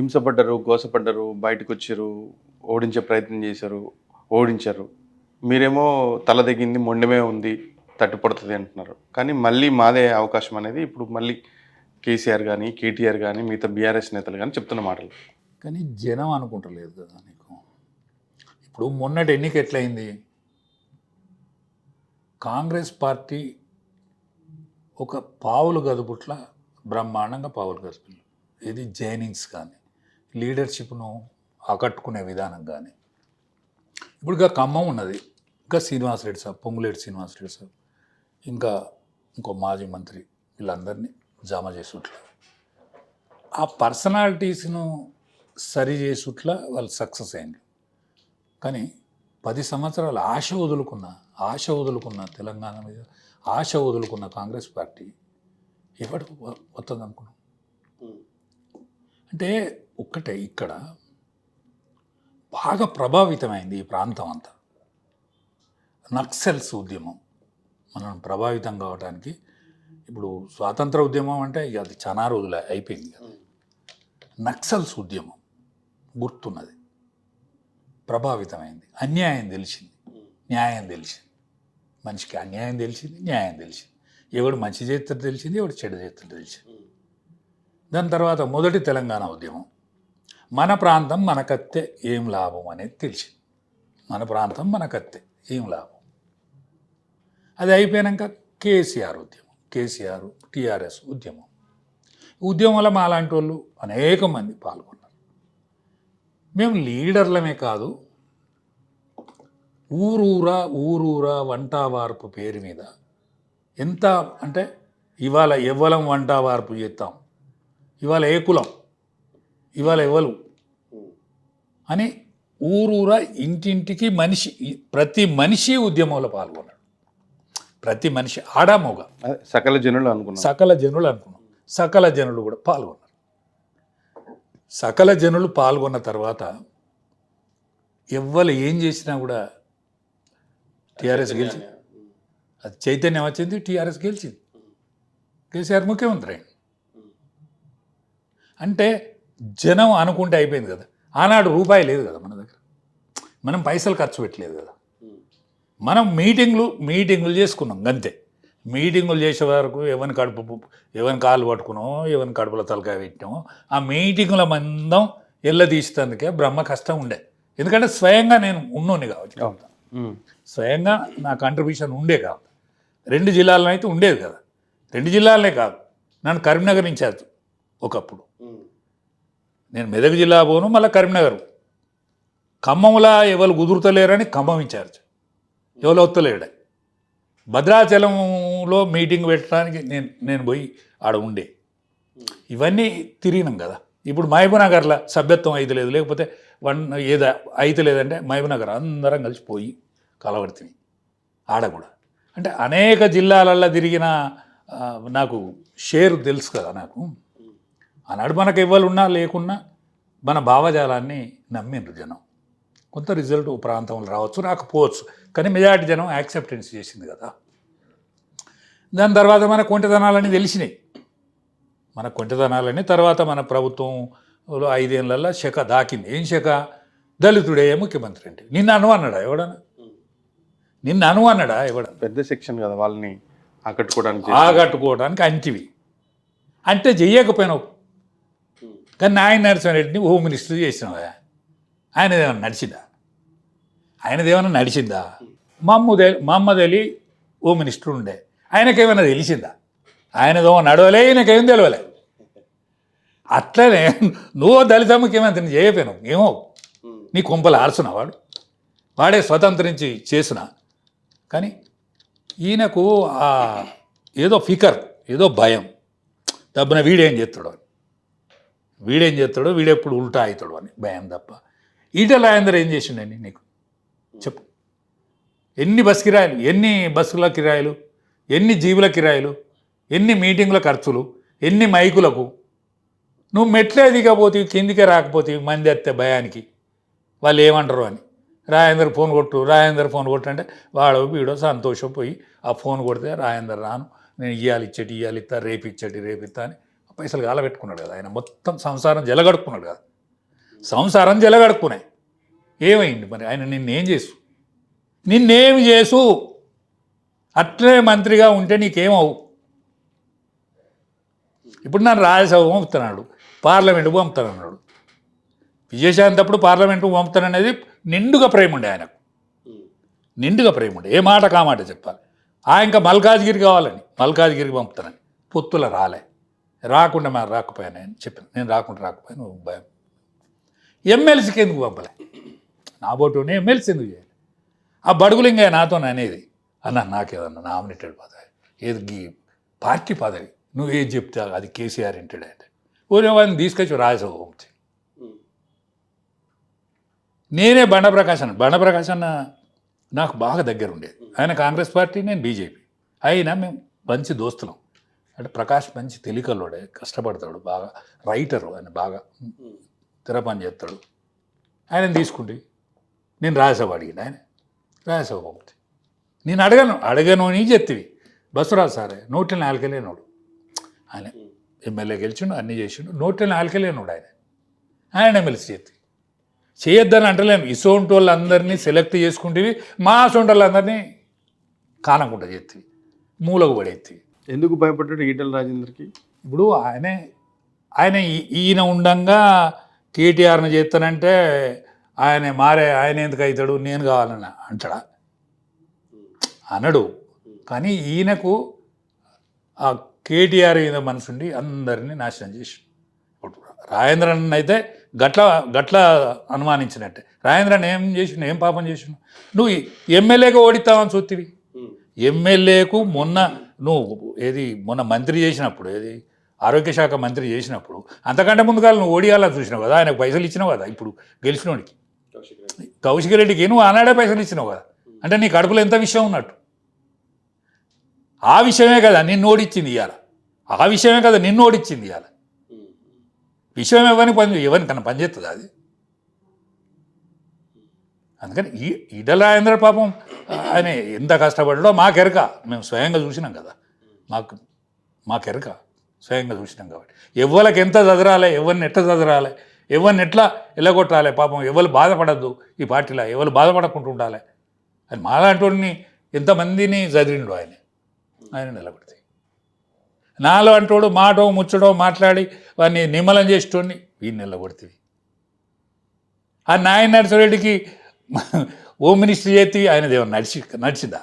హింసపడ్డారు గోసపడ్డరు బయటకు వచ్చారు ఓడించే ప్రయత్నం చేశారు ఓడించారు. మీరేమో తలదగింది మొండమే ఉంది తట్టుపడుతుంది అంటున్నారు. కానీ మళ్ళీ మాదే అవకాశం అనేది ఇప్పుడు మళ్ళీ కేసీఆర్ కానీ కేటీఆర్ కానీ మిగతా బీఆర్ఎస్ నేతలు కానీ చెప్తున్న మాటలు. కానీ జనం అనుకుంటలేదు కదా నీకు? ఇప్పుడు మొన్నటి ఎన్నిక ఎట్లయింది? కాంగ్రెస్ పార్టీ ఒక పావులు గదుపుట్ల బ్రహ్మాండంగా పావులు గదుపులు ఇది జైనింగ్స్ కానీ లీడర్షిప్ను ఆకట్టుకునే విధానం కానీ ఇప్పుడు ఇంకా ఖమ్మం ఉన్నది. ఇంకా శ్రీనివాసరెడ్డి సార్ పొంగులేటి శ్రీనివాసరెడ్డి సార్ ఇంకా ఇంకో మాజీ మంత్రి వీళ్ళందరినీ జమ చేసుట్లా. ఆ పర్సనాలిటీస్ను సరి చేసుట్లా వాళ్ళు సక్సెస్ అయింది కానీ పది సంవత్సరాలు ఆశ వదులుకున్న ఆశ వదులుకున్న తెలంగాణ మీద ఆశ వదులుకున్న కాంగ్రెస్ పార్టీ ఎవడు వస్తుంది అనుకున్నాం అంటే ఒక్కటే ఇక్కడ బాగా ప్రభావితమైంది ఈ ప్రాంతం అంతా. నక్సల్స్ ఉద్యమం. మనం ప్రభావితం కావడానికి ఇప్పుడు స్వాతంత్ర ఉద్యమం అంటే ఇక అది చాలా రోజులు అయిపోయింది కదా. నక్సల్స్ ఉద్యమం గుర్తున్నది. ప్రభావితమైంది. అన్యాయం తెలిసింది. న్యాయం తెలిసింది. మనిషికి అన్యాయం తెలిసింది న్యాయం తెలిసింది. ఎవడు మంచి చేస్తాడు తెలిసింది ఎవడు చెడు చేస్తాడు తెలిసింది. దాని తర్వాత మొదటి తెలంగాణ ఉద్యమం. మన ప్రాంతం మనకత్తే ఏం లాభం అనేది తెలిసింది. మన ప్రాంతం మనకత్తే ఏం లాభం? అది అయిపోయాక కేసీఆర్ ఉద్యమం కేసీఆర్ టీఆర్ఎస్ ఉద్యమం. ఉద్యమంలో మా లాంటి వాళ్ళు అనేక మంది పాల్గొన్నారు. మేము లీడర్లమే కాదు ఊరూరా ఊరూరా వంటావార్పు పేరు మీద ఎంత అంటే ఇవాళ ఎవ్వలం వంటావార్పు చేస్తాం. ఇవాళ ఏ కులం? ఇవాళ ఎవరు అని ఊరూరా ఇంటింటికి మనిషి ప్రతి మనిషి ఉద్యమంలో పాల్గొన్నాడు. ప్రతి మనిషి ఆడా మొగ అదే సకల జనులు అనుకున్నాం. సకల జనులు అనుకున్నాం. సకల జనులు కూడా పాల్గొన్నారు. సకల జనులు పాల్గొన్న తర్వాత ఎవ్వరు ఏం చేసినా కూడా టీఆర్ఎస్ గెలిచింది అది చైతన్యం వచ్చింది టీఆర్ఎస్ గెలిచింది. కేసీఆర్ ముఖ్యమంత్రి అంటే జనం అనుకుంటే అయిపోయింది కదా. ఆనాడు రూపాయి లేదు కదా మన దగ్గర. మనం పైసలు ఖర్చు పెట్టలేదు కదా. మనం మీటింగ్లు మీటింగులు చేసుకున్నాం అంతే. మీటింగులు చేసే వరకు ఎవరిని కడుపు ఎవరిని కాలు పట్టుకున్నామో ఎవరిని కడుపులో తలకాయ పెట్టినామో ఆ మీటింగుల మందం ఎల్ల తీసేందుకే బ్రహ్మ కష్టం ఉండే. ఎందుకంటే స్వయంగా నేను ఉన్నోని కావచ్చు. ఉమ్. స్వయంగా నా కంట్రిబ్యూషన్ ఉండే కాదు. రెండు జిల్లాల్లో అయితే ఉండేది కదా. రెండు జిల్లాలనే కాదు. నన్ను కరీంనగర్ ఇన్ఛార్జ్ ఒకప్పుడు. నేను మెదక్ జిల్లా పోను మళ్ళీ కరీంనగర్. ఖమ్మంలా ఎవరు కుదురుతలేరని ఖమ్మం ఇన్ఛార్జ్ ఎవరు వస్తలేడు భద్రాచలంలో మీటింగ్ పెట్టడానికి నేను నేను పోయి ఆడ ఉండే. ఇవన్నీ తిరిగినాం కదా. ఇప్పుడు మహబూబ్నగర్లో సభ్యత్వం అయితే లేదు లేకపోతే వన్ ఏదో అయితే లేదంటే మహబూబ్నగర్ అందరం కలిసి పోయి కలవడుతుంది ఆడ కూడా. అంటే అనేక జిల్లాలల్లో తిరిగిన నాకు షేర్ తెలుసు కదా నాకు. ఆనాడు మనకు ఇవ్వాలున్నా లేకున్నా మన భావజాలాన్ని నమ్మిండ్రు జనం. కొంత రిజల్ట్ ప్రాంతంలో రావచ్చు రాకపోవచ్చు. కానీ మెజారిటీ జనం యాక్సెప్టెన్స్ చేసింది కదా. దాని తర్వాత మన కొంటెదనాలని తెలిసినాయి. మన కొంటెదనాలని తర్వాత మన ప్రభుత్వంలో ఐదేళ్ళలో శక దాకింది. ఏం శక? దళితుడే ముఖ్యమంత్రి అంటే. నిన్ను అను అన్నాడా ఎవడన్నా? నిన్ను అను అన్నాడా ఎవడన్నా? పెద్ద సెక్షన్ కదా వాళ్ళని ఆకట్టుకోవడానికి ఆగట్టుకోవడానికి అంటివి. అంటే చెయ్యకపోయినావు కానీ నాయన నరసింహారెడ్డిని హోమ్ మినిస్టర్ చేసినావా? ఆయన ఏమైనా నడిచిందా? ఆయనది ఏమైనా నడిచిందా మమ్ముదే మహమ్మద్ అలీ హోమ్ మినిస్టర్ ఉండే. ఆయనకేమైనా తెలిసిందా? ఆయనదో నడవలే ఈయనకేం తెలియలే అట్లనే నువ్వు దళిత ముఖ్యమంత్రిని చేయపోయినావు ఏమో నీ కుంపలు ఆడుచున్న వాడు. వాడే స్వతంత్రించి చేసిన. కానీ ఈయనకు ఏదో ఫికర్ ఏదో భయం. డబ్బున వీడేం చేస్తాడు అని వీడేం చేస్తాడో వీడెప్పుడు ఉల్టా అవుతాడు అని భయం తప్ప. ఈటల రాజేందర్ ఏం చేసిండండి నీకు? చెప్పు. ఎన్ని బస్ కిరాయిలు ఎన్ని బస్సుల కిరాయిలు ఎన్ని జీవుల కిరాయిలు ఎన్ని మీటింగుల ఖర్చులు ఎన్ని మైకులకు? నువ్వు మెట్లే దిగపోతే కిందికే రాకపోతే మంది అత్తే భయానికి. వాళ్ళు ఏమంటారు అని? రాజేందర్ ఫోన్ కొట్టు రాజేందర్ ఫోన్ కొట్టు అంటే వాడు వీడో సంతోషం పోయి ఆ ఫోన్ కొడితే రాజేందర్ రాను నేను ఇయ్యాలి ఇచ్చటి ఇయ్యాలి ఇస్తా రేపు ఇచ్చేటి రేపు ఇస్తా అని పైసలు గాలపెట్టుకున్నాడు కదా. ఆయన మొత్తం సంసారం జలగడుక్కున్నాడు కదా. సంసారం జలగడుక్కున్నాయి ఏమైంది మరి? ఆయన నిన్నేం చేసు? నిన్నేమి చేసు? అట్లే మంత్రిగా ఉంటే నీకేమవు? ఇప్పుడు నన్ను రాజ్యసభ పంపుతున్నాడు పార్లమెంటు పంపుతానన్నాడు విజయశాంతి అప్పుడు పార్లమెంటు పంపుతాననేది నిండుగా ప్రేమ ఉండే ఆయనకు. నిండుగా ప్రేమ ఉండే. ఏ మాట కామాట చెప్పాలి? ఆ ఇంకా మల్కాజ్గిరి కావాలని. మల్కాజ్గిరికి పంపుతానని. పొత్తుల రాలే. రాకుండా మనం రాకపోయాను. అని చెప్పాను నేను రాకుండా రాకపోయాను భయం. ఎమ్మెల్సీకి ఎందుకు పంపలే? నా బోటుని ఎమ్మెల్సీ ఎందుకు చేయాలి? ఆ బడుగులింగ నాతో అనేది అన్న నాకేదన్నా నామినేటెడ్ పదవి ఏది గీ పార్టీ పదవి నువ్వు ఏది చెప్తా అది కేసీఆర్ ఇంటెడ్ అంటే. ఊరే వాడిని తీసుకొచ్చి రాజ్యసభ పంపించి. నేనే బండప్రకాశ్ అన్న బండప్రకాశ్ అన్న నాకు బాగా దగ్గర ఉండేది. ఆయన కాంగ్రెస్ పార్టీ నేను బీజేపీ. అయినా మేము మంచి దోస్తులం. అంటే ప్రకాష్ మంచి తెలికలోడే కష్టపడతాడు బాగా రైటరు ఆయన బాగా తెర పని చేస్తాడు. ఆయన తీసుకుంటే నేను రాజసభ అడిగిండు ఆయన. రాజసభ ఒకటి. నేను అడగను అడగను అని చెప్తివి బస్సురాజు సారే నూట నాలుగలేనోడు ఆయన ఎమ్మెల్యే గెలిచిండు అన్నీ చేసిండు. నూట నాలుగలేనోడు ఆయన. ఆయన ఎమ్మెల్సీ చేతి చేయొద్దని అంటలేను ఇసోంటి వాళ్ళందరినీ సెలెక్ట్ చేసుకుంటేవి మా అసోంటి వాళ్ళందరినీ కానకుండా చేతివి మూలకు పడేత్తివి ఎందుకు భయపడ్డాడు ఈటల రాజేందర్కి? ఇప్పుడు ఆయనే ఆయన ఈ- ఈయన ఉండంగా కేటీఆర్ని చేస్తానంటే ఆయన మారే ఆయన ఎందుకు అవుతాడు? నేను కావాలని అంటాడా? అనడు. కానీ ఈయనకు ఆ కేటీఆర్ మీద మనసుండి అందరినీ నాశనం చేసి రాజేంద్రన్ అయితే గట్ల గట్ల అనుమానించినట్టే. రాజేంద్రన్ ఏం చేసిండు? ఏం పాపం చేసిండు? నువ్వు ఎమ్మెల్యేగా ఓడిస్తావని చూతివి ఎమ్మెల్యేకు మొన్న నువ్వు ఏది మొన్న మంత్రి చేసినప్పుడు ఏది ఆరోగ్య శాఖ మంత్రి చేసినప్పుడు అంతకంటే ముందుగా నువ్వు ఓడియాలా చూసినావు కదా ఆయనకు పైసలు ఇచ్చినావు కదా ఇప్పుడు గెలిచినోడికి. కౌశిక్ రెడ్డికి నువ్వు ఆనాడే పైసలు ఇచ్చినావు కదా అంటే నీ కడుపులో ఎంత విషయం ఉన్నట్టు? ఆ విషయమే కదా నిన్ను ఓడిచ్చింది ఇవాళ ఆ విషయమే కదా నిన్ను ఓడిచ్చింది ఇవాళ విషయం ఎవరిని పని ఎవరికన్నా పనిచేస్తుంది అది? అందుకని ఈ ఈటల రాజేంద్ర పాపం? ఆయన ఎంత కష్టపడ్డాడో మాకెరక మేము స్వయంగా చూసినాం కదా. మాకు మాకెరక స్వయంగా చూసినాం కాబట్టి. ఎవ్వరికి ఎంత చదరాలి ఎవరిని ఎట్లా చదరాలి ఎవరిని ఎట్లా ఎల్లగొట్టాలి పాపం ఎవరు బాధపడద్దు ఈ పార్టీలో ఎవరు బాధపడకుండా ఉండాలి. అని మాలాంటి ఎంతమందిని చదివిండు ఆయన? ఆయన నిలబడితే. నాలో అంటోడు మాటో ముచ్చడో మాట్లాడి వాడిని నిమ్మలం చేసేటోడిని వీడిని నిలబడితే. ఆ నాయన నర్సిరెడ్డికి హోమ్ మినిస్టర్ చేతి ఆయన ఏమన్నా నడిచి నడిచిందా